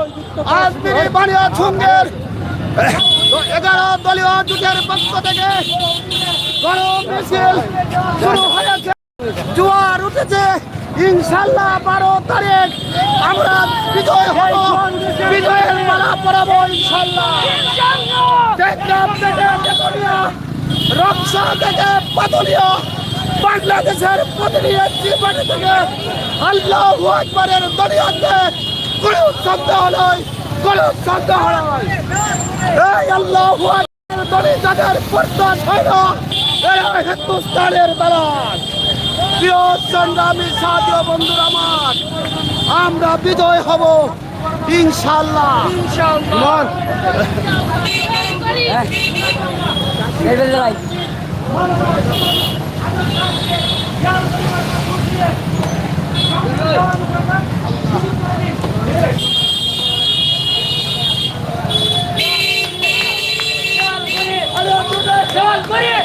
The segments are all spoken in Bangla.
আজমিরি বানিয়া ছুঙ্গের এগারো দলীয় জোটের পক্ষ থেকে গরম মিছিল শুরু হয়েছে। জোয়ার উঠেছে। ইনশাল্লাহ বারো তারিখ আমরা বিজয় হব। বিজয়ের মালা পরাবো ইনশাল্লাহ রক্সা থেকে পাতুলিয়া বাংলাদেশের প্রতিনিধি থেকে আল্লাহ আকবরের দলিয়াতে কোনো সন্দেহ নয় কোনো সন্দেহ নয় এই আল্লাহ যাদের প্রত্যাশ হয় না এরা হিন্দুস্তানের বেলার প্রিয় সংগ্রামী সাথী বন্ধুরা আমার আমরা বিজয় হব ইনশাল্লাহ ইনশাল্লাহ দেওয়াল করে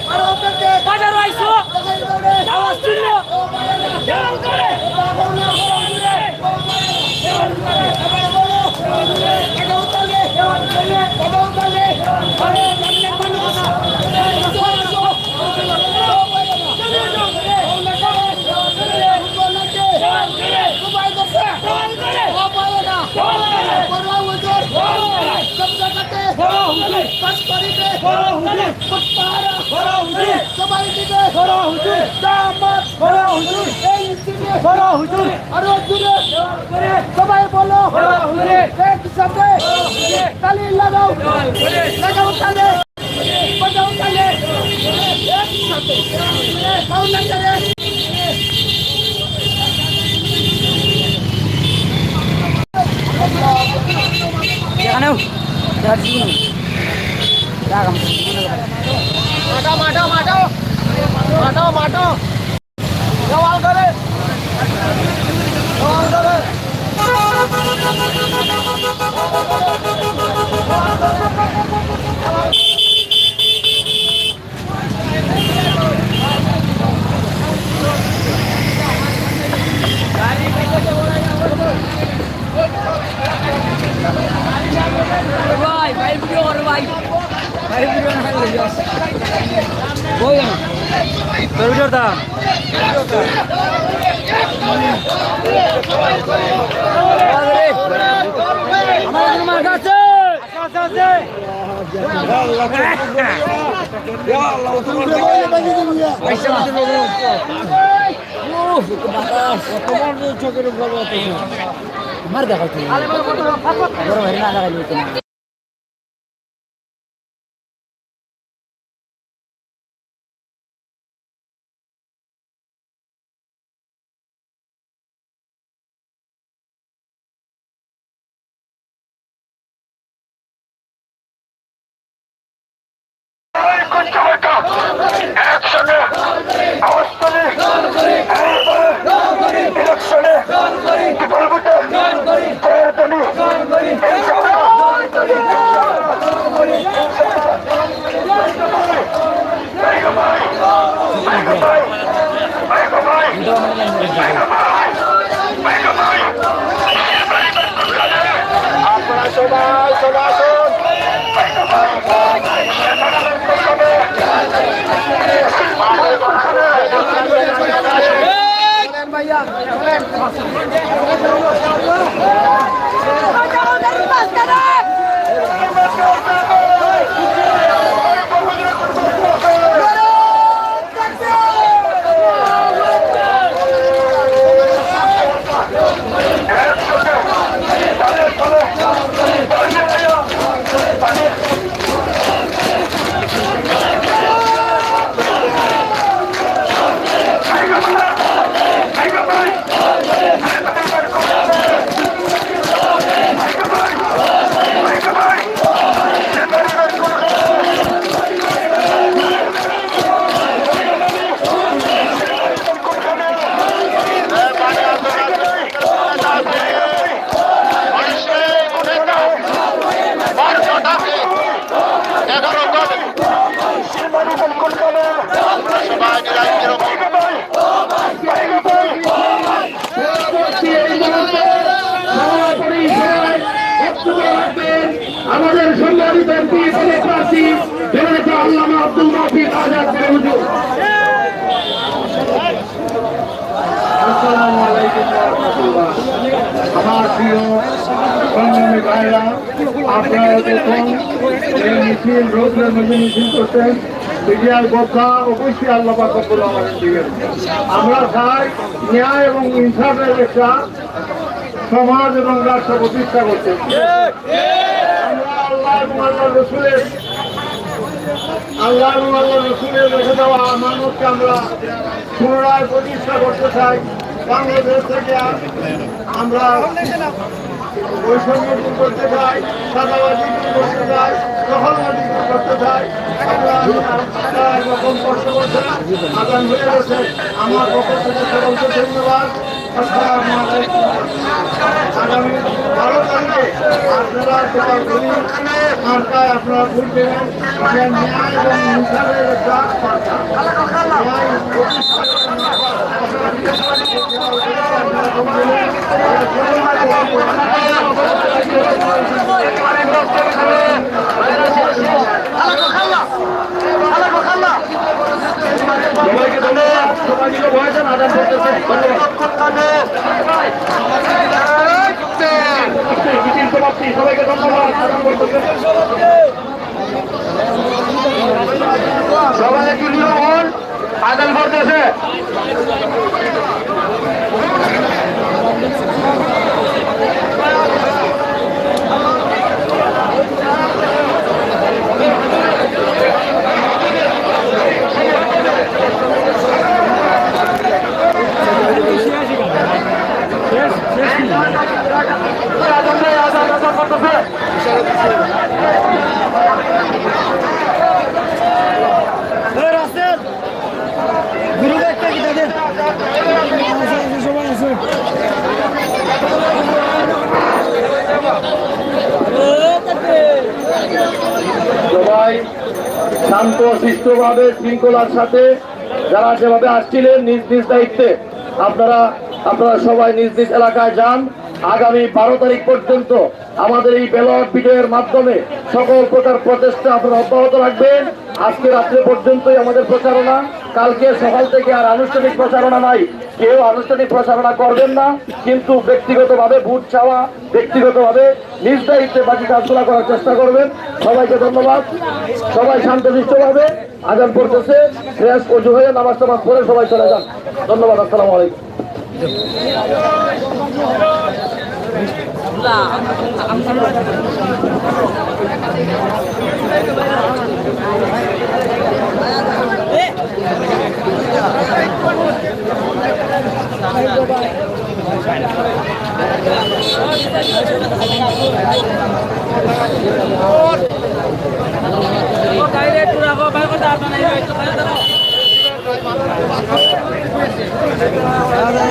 সবাই দিকে বড় হুজুর। জামাত বড় হুজুর। এই ইসিনে বড় হুজুর। আরও সবাই বলো হুজুর। এখানেও। মাটো মাটো মাটো মাটো মাটো জওয়াল করে জওয়াল করে ভাই ভাই ভিডিও করো ভাই ভাই তোর ভিডিও দা আমার তোমার কাছে পয়সা মাত্র লোক মার দেখাও তুমি বড় ভাই না। একসঙ্গে তুলে ইলেকশনে কি বলব তো প্রয়োজনী আপনারা সবাই চলে আসুন Come বিএনপি প্রার্থী জননেতা আল্লামা আব্দুল মিডিয়ার কথা অবশ্যই আল্লাহ পাকুল আমাদের দিবেন আমরা চাই ন্যায় এবং ইনসাফের একটা সমাজ এবং রাষ্ট্র প্রতিষ্ঠা করতে। আল্লাহ আল্লাহ আল্লাহ রসুলের রেখে দেওয়া মানুষকে আমরা পুনরায় প্রতিষ্ঠা করতে চাই। বাংলাদেশ থেকে আমরা বৈষম্য করতে চাই, সাদাবাজি করতে চাই দখলবাজি করতে চাই। আমরা এরকম কষ্ট করছে আগাম হয়ে আমার পক্ষ থেকে সকলকে ধন্যবাদ। আসসালামু আলাইকুম। আগামী বারো তারিখে আপনারা সবাই বলি মার্কায় আপনারা দেবেন যে ন্যায় এবং ইনসাফের একটা মার্কা। ন্যায় সবাইকে শান্ত শিষ্টভাবে শৃঙ্খলার সাথে যারা সেভাবে আসছিলেন নিজ নিজ দায়িত্বে, আপনারা আপনারা সবাই নিজ নিজ এলাকায় যান। আগামী বারো তারিখ পর্যন্ত আমাদের এই ব্যালট বিজয়ের মাধ্যমে সকল প্রকার প্রচেষ্টা আপনারা অব্যাহত রাখবেন। আজকে রাত্রে পর্যন্তই আমাদের প্রচারণা। কালকে সকাল থেকে আর আনুষ্ঠানিক প্রচারণা নাই। কেউ আনুষ্ঠানিক প্রচারণা করবেন না, কিন্তু ব্যক্তিগতভাবে ভোট চাওয়া, ব্যক্তিগতভাবে নিজ দায়িত্বে বাকি কাজগুলো করার চেষ্টা করবেন। সবাইকে ধন্যবাদ। সবাই শান্তশিষ্টভাবে আজান পড়তেছে। ফ্রেশ অজু হয়ে নামাজ টামাজ পড়ে সবাই চলে যান। ধন্যবাদ, আসসালামু আলাইকুম। ডাইরেক্ট